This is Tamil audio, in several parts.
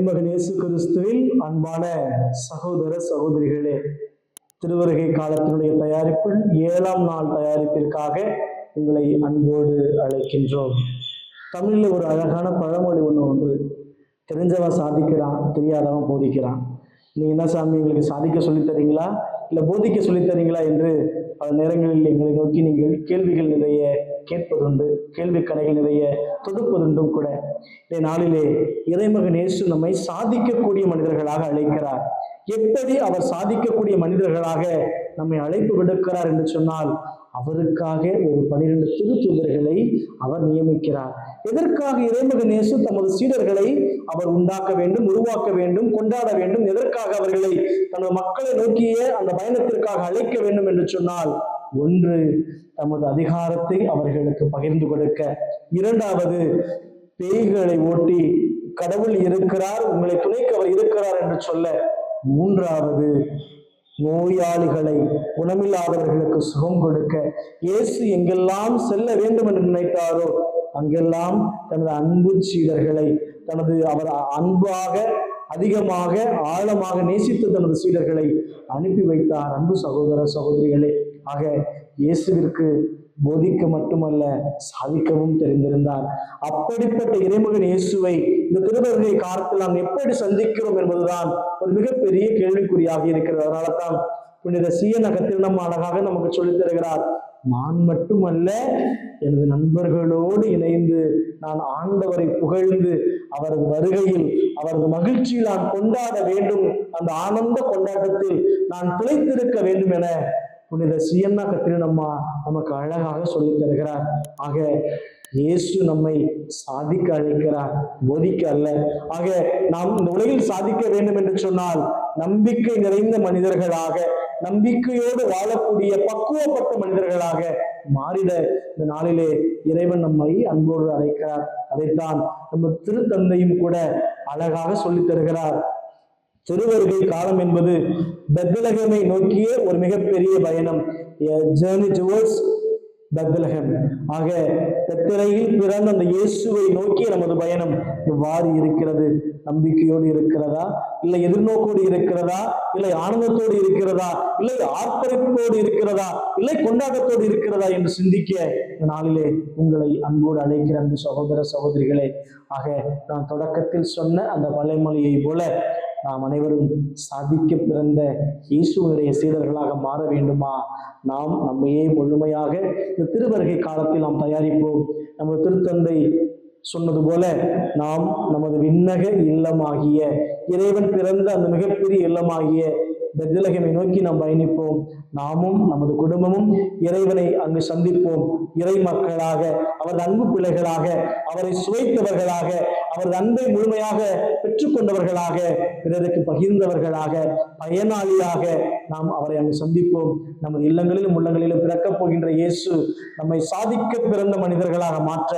இறைமகன் இயேசு கிறிஸ்துவில் அன்பான சகோதர சகோதரிகளே திருவருகை காலத்தினுடைய தயாரிப்பில் ஏழாம் நாள் தயாரிப்பிற்காக உங்களை அன்போடு அழைக்கின்றோம். தமிழில் ஒரு அழகான பழமொழி ஒன்று ஒன்று தெரிஞ்சவன் சாதிக்கிறான் தெரியாதவன் போதிக்கிறான். நீங்கள் என்ன சாமி எங்களுக்கு சாதிக்க சொல்லித் தரீங்களா? இல்லை போதிக்க சொல்லித்தரீங்களா என்று பல நேரங்களில் எங்களை நோக்கி நீங்கள் கேள்விகள் நிறைய கேட்பதுண்டு கேள்வி கடைகள் நிறைய தொடுப்பதுண்டும் கூட. இந்த நாளிலே இறைமகன் இயேசு நம்மை சாதிக்கக்கூடிய மனிதர்களாக அழைக்கிறார். எப்படி அவர் சாதிக்கக்கூடிய மனிதர்களாக நம்மை அழைப்பு விடுக்கிறார் என்று சொன்னால் அவருக்காக ஒரு பனிரெண்டு திருத்தூதர்களை அவர் நியமிக்கிறார். எதற்காக இறைமகன் இயேசு தமது சீடர்களை அவர் உண்டாக்க வேண்டும் உருவாக்க வேண்டும் கொண்டாட வேண்டும் எதற்காக அவர்களை தனது மக்களை நோக்கிய அந்த பயணத்திற்காக அழைக்க வேண்டும் என்று சொன்னால் ஒன்று தமது அதிகாரத்தை அவர்களுக்கு பகிர்ந்து கொடுக்க. இரண்டாவது பேய்களை ஓட்டி கடவுள் இருக்கிறார் உங்களை துணைக்கு அவர் இருக்கிறார் என்று சொல்ல. மூன்றாவது நோயாளிகளை குணமில்லாதவர்களுக்கு சுகம் கொடுக்க. இயேசு எங்கெல்லாம் செல்ல வேண்டும் என்று நினைத்தாரோ அங்கெல்லாம் தனது அன்பு சீடர்களை தனது அவர் அன்பாக அதிகமாக ஆழமாக நேசித்த தனது சீடர்களை அனுப்பி வைத்தார். அன்பு சகோதர சகோதரிகளே ஆக இயேசுவிற்கு போதிக்க மட்டுமல்ல சாதிக்கவும் தெரிந்திருந்தார். அப்படிப்பட்ட இறைமகன் இயேசுவை இந்த திருவருகை காலத்தில் நாம் எப்படி சந்திக்கிறோம் என்பதுதான் ஒரு மிகப்பெரிய கேள்விக்குறியாக இருக்கிறது. அதனால தான் புனித சீய நகத்தில் நம்ம அழகாக நமக்கு சொல்லித் தருகிறார் நான் மட்டுமல்ல எனது நண்பர்களோடு இணைந்து நான் ஆண்டவரை புகழ்ந்து அவரது வருகையில் அவரது மகிழ்ச்சியில் நான் கொண்டாட வேண்டும். அந்த ஆனந்த கொண்டாட்டத்தில் நான் துளைத்திருக்க வேண்டும் என புனித சியன்னா கத்திரினம்மா நமக்கு அழகாக சொல்லித் தருகிறார். ஆக இயேசு நம்மை சாதிக்க அழைக்கிறார். போதிக்க அல்ல. ஆக நாம் இந்த உலகில் சாதிக்க வேண்டும் என்று சொன்னால் நம்பிக்கை நிறைந்த மனிதர்களாக நம்பிக்கையோடு வாழக்கூடிய பக்குவப்பட்ட மனிதர்களாக மாறிட இந்த நாளிலே இறைவன் நம்மை அன்போடு அழைக்கிறார். அதைத்தான் நம்ம திருத்தந்தையும் கூட அழகாக சொல்லித் தருகிறார். திருவருகை காலம் என்பது பெத்லகமை நோக்கிய ஒரு மிகப்பெரிய பயணம். Journey towards Bethlehem. ஆக பெத்திரையில் பிறந்த அந்த இயேசுவை நோக்கிய நமது பயணம் எவ்வாறு இருக்கிறது. நம்பிக்கையோடு இருக்கிறதா? இல்லை எதிர்நோக்கோடு இருக்கிறதா? இல்லை ஆனந்தத்தோடு இருக்கிறதா? இல்லை ஆர்ப்பரிப்போடு இருக்கிறதா? இல்லை கொண்டாட்டத்தோடு இருக்கிறதா என்று சிந்திக்க இந்த நாளிலே உங்களை அன்போடு அழைக்கிற அன்பு சகோதர சகோதரிகளே. ஆக நான் தொடக்கத்தில் சொன்ன அந்த மலைமொழியை போல நாம் அனைவரும் சாதிக்க பிறந்த இயேசுவனுடைய சீடர்களாக மாற வேண்டுமா? நாம் நம்மையே முழுமையாக இந்த திருவருகை காலத்தில் நாம் தயாரிப்போம். நமது திருத்தந்தை சொன்னது போல நாம் நமது விண்ணக இல்லமாகிய இறைவன் பிறந்த அந்த மிகப்பெரிய இல்லமாகிய பெத்லகமை நோக்கி நாம் பயணிப்போம். நாமும் நமது குடும்பமும் இறைவனை அங்கு சந்திப்போம். இறை மக்களாக அவரது அன்பு பிள்ளைகளாக அவரை சுவைத்தவர்களாக அவரது அன்பை முழுமையாக பெற்றுக்கொண்டவர்களாக பிறருக்கு பகிர்ந்தவர்களாக பயனாளியாக நாம் அவரை அங்கு சந்திப்போம். நமது இல்லங்களிலும் உள்ளங்களிலும் பிறக்கப் போகின்ற இயேசு நம்மை சாதிக்க பிறந்த மனிதர்களாக மாற்ற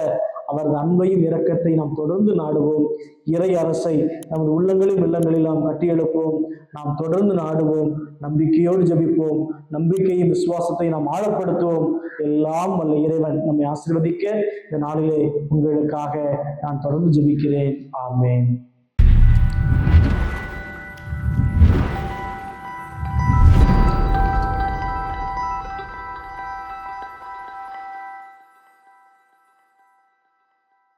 அவரது அன்பையும் இரக்கத்தை நாம் தொடர்ந்து நாடுவோம். இறை அரசை நமது உள்ளங்களில் இல்லங்களில் நாம் கட்டியெழுப்போம். நாம் தொடர்ந்து நாடுவோம். நம்பிக்கையோடு ஜபிப்போம். நம்பிக்கையும் விசுவாசத்தை நாம் ஆழப்படுத்துவோம். எல்லாம் வல்ல இறைவன் நம்மை ஆசீர்வதிக்க இந்த நாளிலே உங்களுக்காக நான் தொடர்ந்து ஜபிக்கிறேன். ஆமேன்.